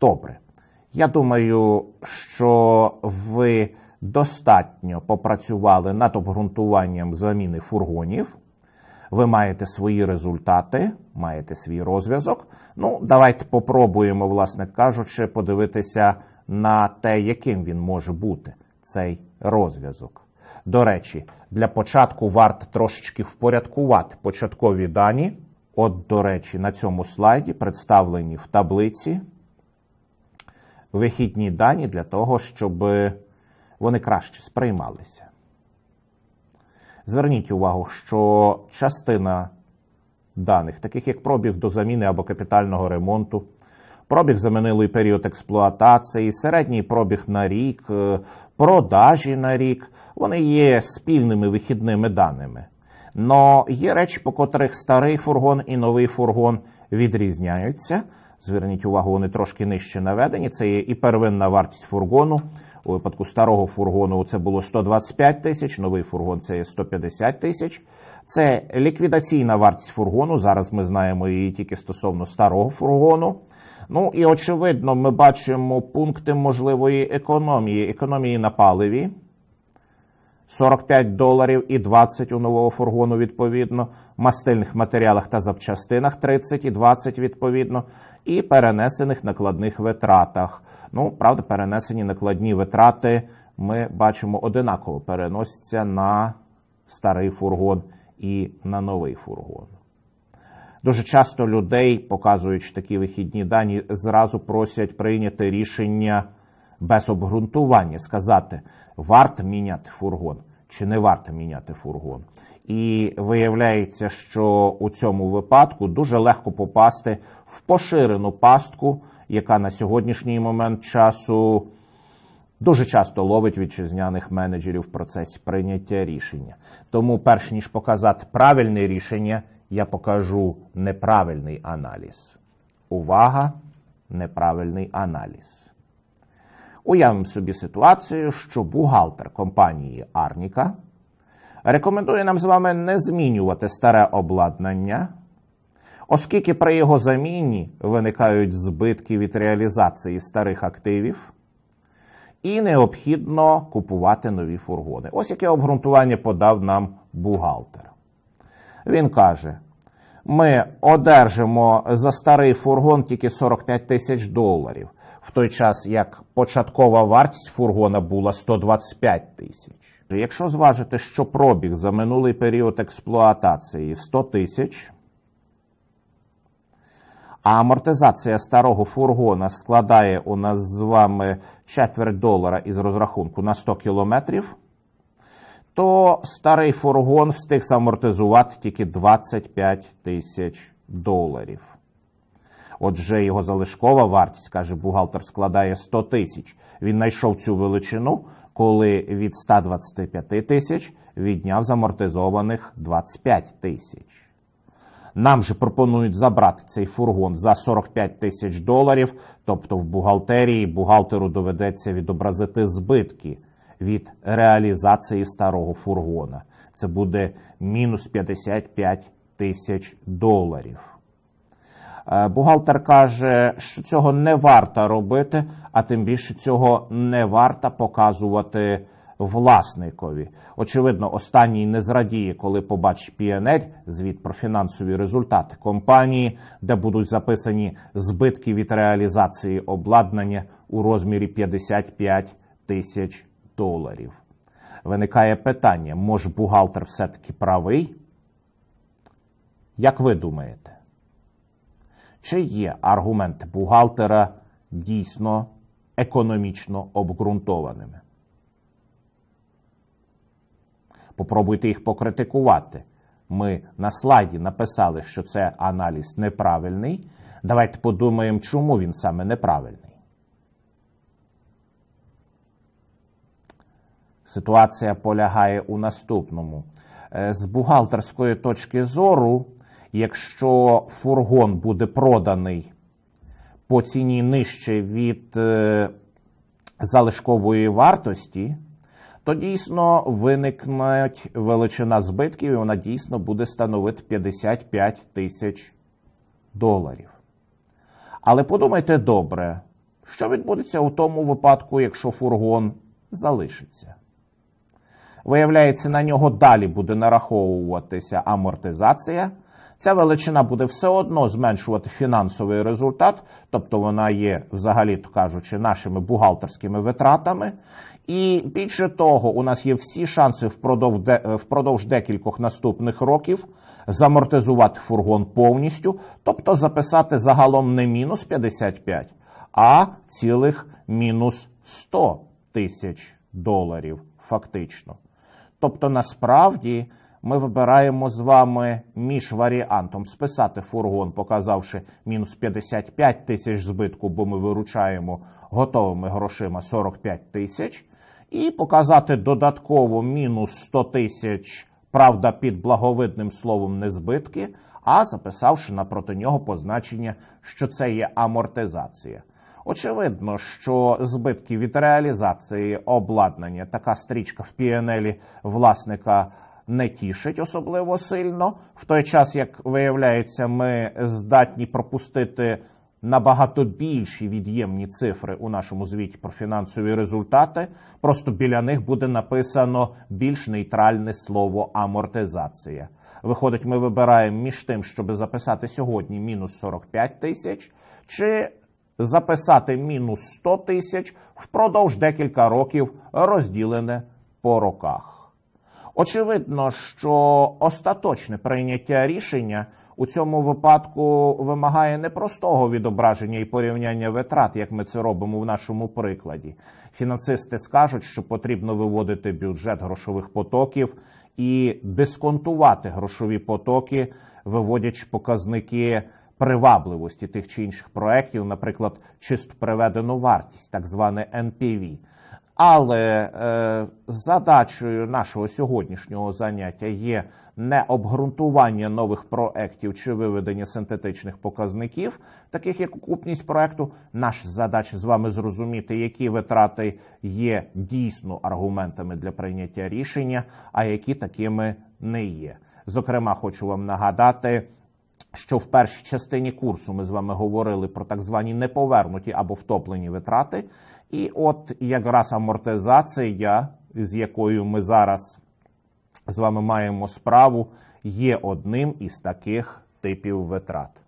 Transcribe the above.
Добре. Я думаю, що ви достатньо попрацювали над обґрунтуванням заміни фургонів. Ви маєте свої результати, маєте свій розв'язок. Ну, давайте попробуємо, власне кажучи, подивитися на те, яким він може бути, цей розв'язок. До речі, для початку варто трошечки впорядкувати початкові дані. От, до речі, на цьому слайді представлені в таблиці вихідні дані для того, щоб вони краще сприймалися. Зверніть увагу, що частина даних, таких як пробіг до заміни або капітального ремонту, пробіг за минулий період експлуатації, середній пробіг на рік, е, продажі на рік, вони є спільними вихідними даними. Но є речі, по котрих старий фургон і новий фургон відрізняються. Зверніть увагу, вони трошки нижче наведені. Це є і первинна вартість фургону. У випадку старого фургону це було 125 тисяч, новий фургон це є 150 тисяч. Це ліквідаційна вартість фургону. Зараз ми знаємо її тільки стосовно старого фургону. Ну і очевидно, ми бачимо пункти можливої економії, економії на паливі. 45 доларів і 20 у нового фургону відповідно, мастильних матеріалах та запчастинах 30 і 20 відповідно, і перенесених накладних витратах. Ну, правда, перенесені накладні витрати ми бачимо одинаково переносяться на старий фургон і на новий фургон. Дуже часто людей, показуючи такі вихідні дані, зразу просять прийняти рішення без обґрунтування, сказати, варто міняти фургон чи не варто міняти фургон. І виявляється, що у цьому випадку дуже легко попасти в поширену пастку, яка на сьогоднішній момент часу дуже часто ловить вітчизняних менеджерів в процесі прийняття рішення. Тому, перш ніж показати правильне рішення, я покажу неправильний аналіз. Увага! Неправильний аналіз. Уявимо собі ситуацію, що бухгалтер компанії Арніка рекомендує нам з вами не змінювати старе обладнання, оскільки при його заміні виникають збитки від реалізації старих активів, і необхідно купувати нові фургони. Ось яке обґрунтування подав нам бухгалтер. Він каже: ми одержимо за старий фургон тільки 45 тисяч доларів в той час як початкова вартість фургона була 125 тисяч. Якщо зважити, що пробіг за минулий період експлуатації 100 тисяч, а амортизація старого фургона складає у нас з вами четверть долара із розрахунку на 100 кілометрів, то старий фургон встиг замортизувати тільки 25 тисяч доларів. Отже, його залишкова вартість, каже бухгалтер, складає 100 тисяч. Він знайшов цю величину, коли від 125 тисяч відняв замортизованих 25 тисяч. Нам же пропонують забрати цей фургон за 45 тисяч доларів, тобто в бухгалтерії бухгалтеру доведеться відобразити збитки від реалізації старого фургона. Це буде мінус 55 тисяч доларів. Е, бухгалтер каже, що цього не варто робити, а тим більше цього не варто показувати власникові. Очевидно, останній не зрадіє, коли побачить PNL, звіт про фінансові результати компанії, де будуть записані збитки від реалізації обладнання у розмірі 55 тисяч доларів. Виникає питання: може бухгалтер все-таки правий? Як ви думаєте? Чи є аргументи бухгалтера дійсно економічно обґрунтованими? Попробуйте їх покритикувати. Ми на слайді написали, що це аналіз неправильний. Давайте подумаємо, чому він саме неправильний. Ситуація полягає у наступному. Е, з бухгалтерської точки зору якщо фургон буде проданий по ціні нижче від е, залишкової вартості, то дійсно виникне величина збитків, і вона дійсно буде становити 55 тисяч доларів. Але подумайте добре, Що відбудеться у тому випадку, якщо фургон залишиться? Виявляється, на нього далі буде нараховуватися амортизація. Ця величина буде все одно зменшувати фінансовий результат, тобто вона є, взагалі то кажучи, нашими бухгалтерськими витратами. І більше того, у нас є всі шанси впродовж, впродовж декількох наступних років замортизувати фургон повністю, тобто записати загалом не мінус 55, а цілих мінус 100 тисяч доларів фактично. Тобто, насправді ми вибираємо з вами між варіантом списати фургон, показавши мінус 55 тисяч збитку, бо ми виручаємо готовими грошима 45 тисяч, і показати додатково мінус 100 тисяч, правда, під благовидним словом не збитки, а записавши напроти нього позначення, що це є амортизація. Очевидно, що збитки від реалізації обладнання. Така стрічка в PNL власника не тішить особливо сильно. В той час, як виявляється, ми здатні пропустити набагато більші від'ємні цифри у нашому звіті про фінансові результати. Просто біля них буде написано більш нейтральне слово амортизація. Виходить, ми вибираємо між тим, щоб записати сьогодні мінус 45 тисяч, чи записати мінус 100 тисяч впродовж декілька років розділене по роках. Очевидно, що остаточне прийняття рішення у цьому випадку вимагає непростого відображення і порівняння витрат, як ми це робимо в нашому прикладі. Фінансисти скажуть, що потрібно виводити бюджет грошових потоків і дисконтувати грошові потоки, виводячи показники привабливості тих чи інших проєктів, наприклад, чисто приведену вартість, так зване NPV. Але е, задачею нашого сьогоднішнього заняття є не обґрунтування нових проєктів чи виведення синтетичних показників, таких як окупність проєкту. Наша задача з вами зрозуміти, які витрати є дійсно аргументами для прийняття рішення, а які такими не є. Зокрема, хочу вам нагадати. Що в першій частині курсу ми з вами говорили про так звані неповернуті або втоплені витрати, і от якраз амортизація, з якою ми зараз з вами маємо справу, є одним із таких типів витрат.